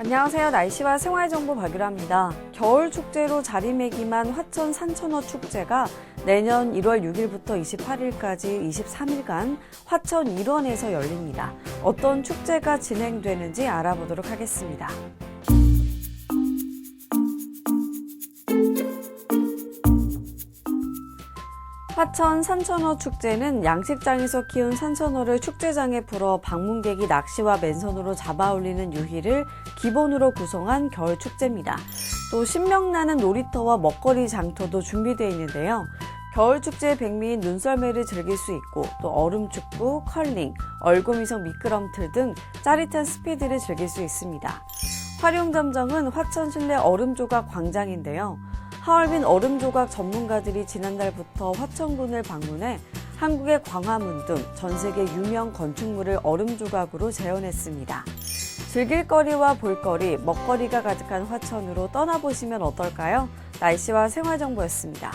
안녕하세요. 날씨와 생활정보 박유라입니다. 겨울 축제로 자리매김한 화천 산천어 축제가 내년 1월 6일부터 28일까지 23일간 화천 일원에서 열립니다. 어떤 축제가 진행되는지 알아보도록 하겠습니다. 화천 산천어 축제는 양식장에서 키운 산천어를 축제장에 풀어 방문객이 낚시와 맨손으로 잡아 올리는 유희를 기본으로 구성한 겨울 축제입니다. 또 신명나는 놀이터와 먹거리 장터도 준비되어 있는데요. 겨울 축제 백미인 눈썰매를 즐길 수 있고 또 얼음 축구, 컬링, 얼굴미성 미끄럼틀 등 짜릿한 스피드를 즐길 수 있습니다. 활용 점정은 화천 실내 얼음 조각 광장인데요. 하얼빈 얼음 조각 전문가들이 지난달부터 화천군을 방문해 한국의 광화문 등 전 세계 유명 건축물을 얼음 조각으로 재현했습니다. 즐길 거리와 볼거리, 먹거리가 가득한 화천으로 떠나보시면 어떨까요? 날씨와 생활정보였습니다.